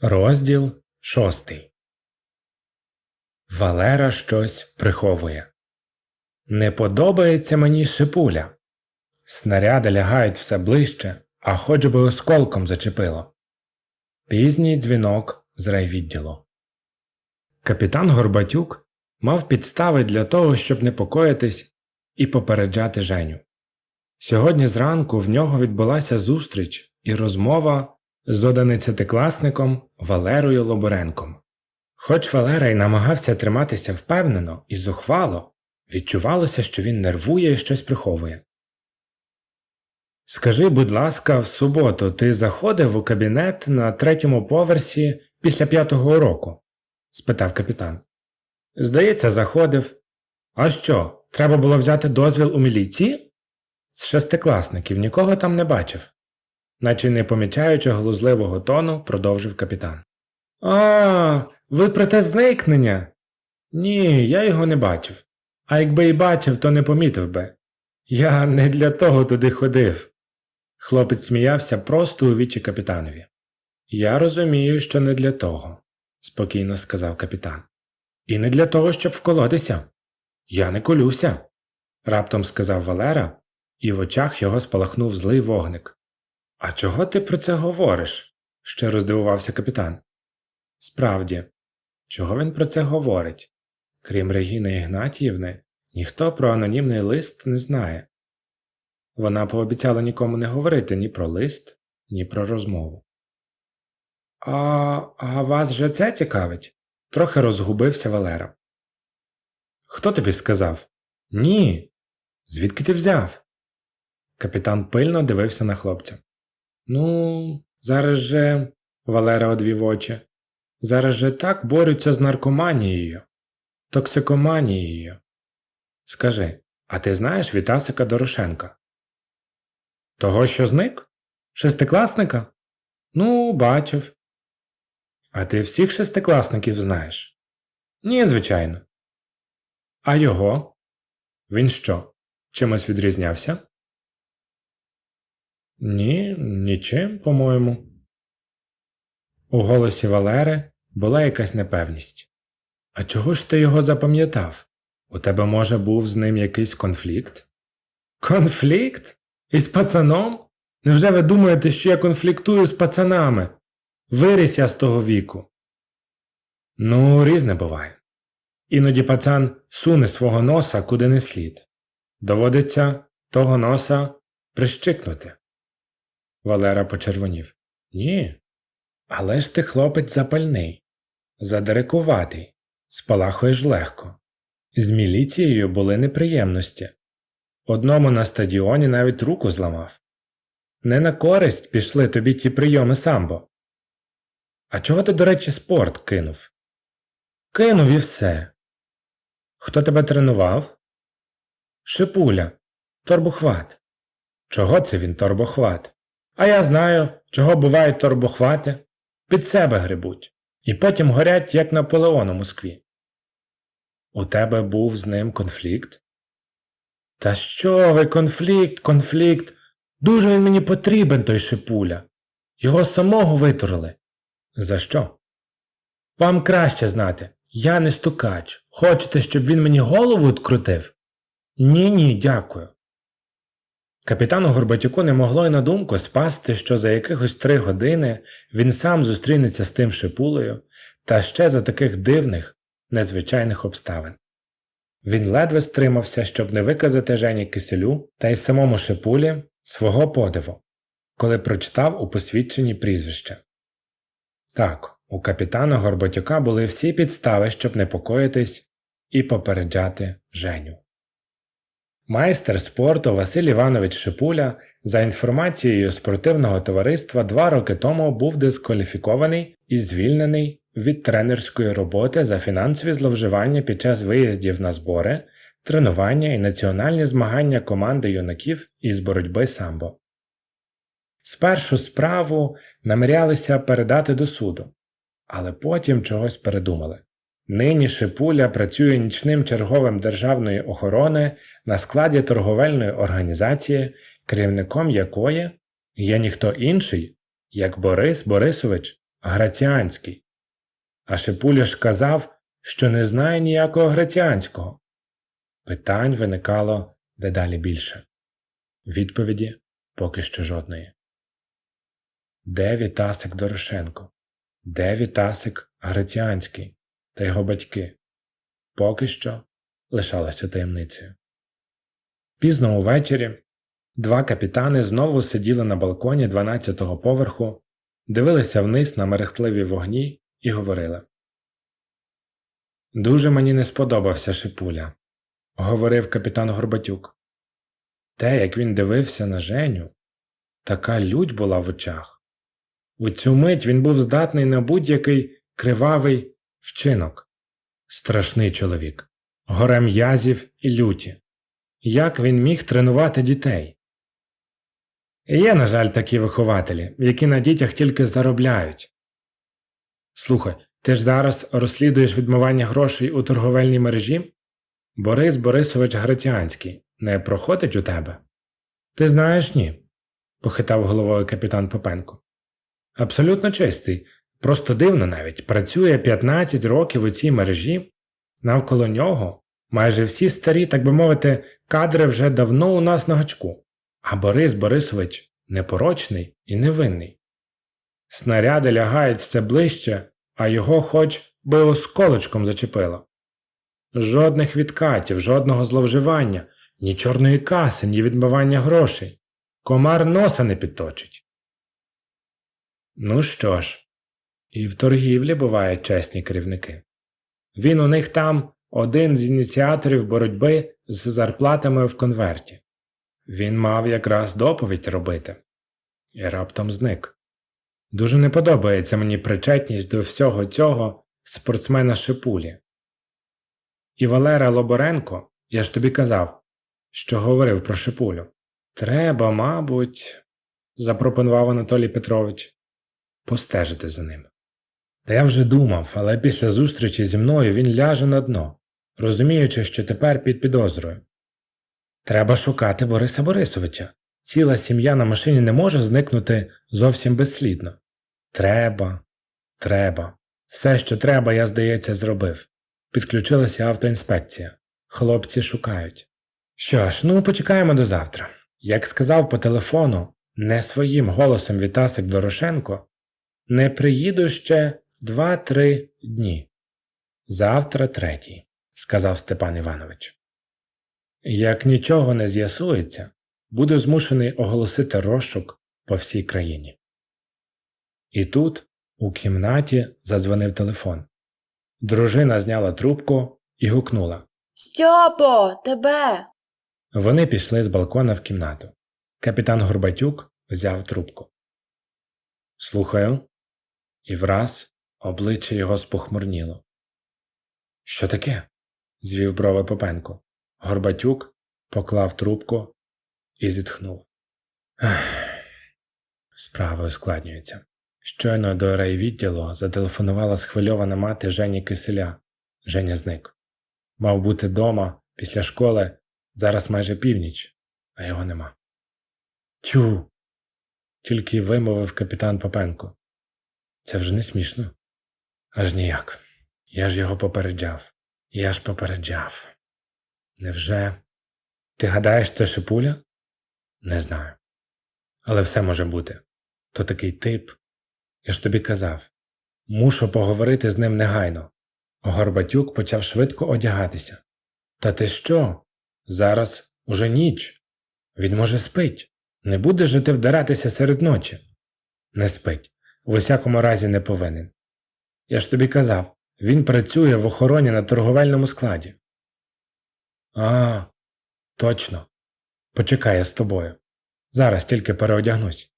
Розділ шостий. Валера щось приховує. Не подобається мені шипуля. Снаряди лягають все ближче, а хоч би осколком зачепило. Пізній дзвінок з райвідділу. Капітан Горбатюк мав підстави для того, щоб непокоїтись і попереджати Женю. Сьогодні зранку в нього відбулася зустріч і розмова з одинадцятикласником Валерою Лоборенком. Хоч Валера й намагався триматися впевнено і зухвало, відчувалося, що він нервує і щось приховує. Скажи, будь ласка, в суботу ти заходив у кабінет на третьому поверсі після п'ятого уроку? спитав капітан. Здається, заходив. А що, треба було взяти дозвіл у міліції? З шестикласників нікого там не бачив наче не помічаючи глузливого тону, продовжив капітан. А, ви про те зникнення? Ні, я його не бачив. А якби і бачив, то не помітив би. Я не для того туди ходив. Хлопець сміявся просто у вічі капітанові. Я розумію, що не для того, спокійно сказав капітан. І не для того, щоб вколотися. Я не колюся, раптом сказав Валера, і в очах його спалахнув злий вогник. А чого ти про це говориш? ще роздивувався капітан. Справді, чого він про це говорить? Крім Регіни Ігнатіївни, ніхто про анонімний лист не знає. Вона пообіцяла нікому не говорити ні про лист, ні про розмову. А, а вас же це цікавить? трохи розгубився Валера. Хто тобі сказав? Ні. Звідки ти взяв? Капітан пильно дивився на хлопця. Ну, зараз же, Валера одвів очі, зараз же так борються з наркоманією, токсикоманією. Скажи, а ти знаєш Вітасика Дорошенка? Того, що зник? Шестикласника? Ну, бачив. А ти всіх шестикласників знаєш? Ні, звичайно. А його? Він що? Чимось відрізнявся? Ні, нічим, по-моєму. У голосі Валери була якась непевність. А чого ж ти його запам'ятав? У тебе, може, був з ним якийсь конфлікт? Конфлікт? Із пацаном? Невже ви думаєте, що я конфліктую з пацанами? Виріс я з того віку. Ну, різне буває. Іноді пацан суне свого носа куди не слід. Доводиться того носа прищикнути. Валера почервонів. Ні. Але ж ти хлопець запальний, задирикуватий, спалахуєш легко. З міліцією були неприємності. Одному на стадіоні навіть руку зламав. Не на користь пішли тобі ті прийоми самбо. А чого ти, до речі, спорт кинув? Кинув і все. Хто тебе тренував? Шипуля, торбохват. Чого це він торбохват? А я знаю, чого бувають торбохвати, під себе грибуть, і потім горять, як Наполеон у Москві. У тебе був з ним конфлікт? Та що ви, конфлікт, конфлікт. Дуже він мені потрібен, той шипуля. Його самого витурили. За що? Вам краще знати. Я не стукач. Хочете, щоб він мені голову відкрутив? Ні, ні, дякую. Капітану Горбатюку не могло й на думку спасти, що за якихось три години він сам зустрінеться з тим шипулею, та ще за таких дивних, незвичайних обставин. Він ледве стримався, щоб не виказати Жені Киселю та й самому шипулі свого подиву, коли прочитав у посвідченні прізвище. Так, у капітана Горбатюка були всі підстави, щоб непокоїтись і попереджати Женю. Майстер спорту Василь Іванович Шипуля, за інформацією спортивного товариства, два роки тому був дискваліфікований і звільнений від тренерської роботи за фінансові зловживання під час виїздів на збори, тренування і національні змагання команди юнаків із боротьби самбо. Спершу справу намірялися передати до суду, але потім чогось передумали. Нині Шипуля працює нічним черговим державної охорони на складі торговельної організації, керівником якої є ніхто інший, як Борис Борисович Граціанський. А Шипуля ж казав, що не знає ніякого граціанського. Питань виникало дедалі більше. Відповіді поки що жодної. Де Вітасик Дорошенко? Де Вітасик Граціанський та його батьки? Поки що лишалося таємницею. Пізно увечері два капітани знову сиділи на балконі 12-го поверху, дивилися вниз на мерехтливі вогні і говорили. Дуже мені не сподобався Шипуля, говорив капітан Горбатюк. Те, як він дивився на Женю, така лють була в очах. У цю мить він був здатний на будь-який кривавий вчинок. Страшний чоловік, горе м'язів і люті. Як він міг тренувати дітей? Є, на жаль, такі вихователі, які на дітях тільки заробляють. Слухай, ти ж зараз розслідуєш відмивання грошей у торговельній мережі? Борис Борисович Граціанський не проходить у тебе? Ти знаєш ні, похитав головою капітан Попенко. Абсолютно чистий, просто дивно навіть, працює 15 років у цій мережі, навколо нього майже всі старі, так би мовити, кадри вже давно у нас на гачку, а Борис Борисович непорочний і невинний. Снаряди лягають все ближче, а його хоч би осколочком зачепило. Жодних відкатів, жодного зловживання, ні чорної каси, ні відмивання грошей. Комар носа не підточить. Ну що ж, і в торгівлі бувають чесні керівники. Він у них там один з ініціаторів боротьби з зарплатами в конверті. Він мав якраз доповідь робити. І раптом зник. Дуже не подобається мені причетність до всього цього спортсмена Шипулі. І Валера Лоборенко, я ж тобі казав, що говорив про Шипулю. Треба, мабуть, запропонував Анатолій Петрович, постежити за ним. Та я вже думав, але після зустрічі зі мною він ляже на дно, розуміючи, що тепер під підозрою. Треба шукати Бориса Борисовича. Ціла сім'я на машині не може зникнути зовсім безслідно. Треба, треба. Все, що треба, я, здається, зробив. Підключилася автоінспекція. Хлопці шукають. Що ж, ну почекаємо до завтра. Як сказав по телефону, не своїм голосом Вітасик Дорошенко, не приїду ще два-три дні. Завтра третій, сказав Степан Іванович. Як нічого не з'ясується, буду змушений оголосити розшук по всій країні. І тут, у кімнаті, задзвонив телефон. Дружина зняла трубку і гукнула. Стьопо, тебе. Вони пішли з балкона в кімнату. Капітан Горбатюк взяв трубку. Слухаю. І враз обличчя його спохмурніло. Що таке? звів брови Попенко. Горбатюк поклав трубку і зітхнув. Ех, Справа ускладнюється. Щойно до райвідділу зателефонувала схвильована мати Жені Киселя. Женя зник. Мав бути дома після школи зараз майже північ, а його нема. Тю. Тільки вимовив капітан Попенко. Це вже не смішно. Аж ніяк. Я ж його попереджав. Я ж попереджав. Невже? Ти гадаєш, це шипуля? Не знаю. Але все може бути. То такий тип. Я ж тобі казав. Мушу поговорити з ним негайно. Горбатюк почав швидко одягатися. Та ти що? Зараз уже ніч. Він може спить. Не буде же ти вдаратися серед ночі. Не спить. В усякому разі не повинен. Я ж тобі казав, він працює в охороні на торговельному складі. А, точно. Почекай я з тобою. Зараз тільки переодягнусь.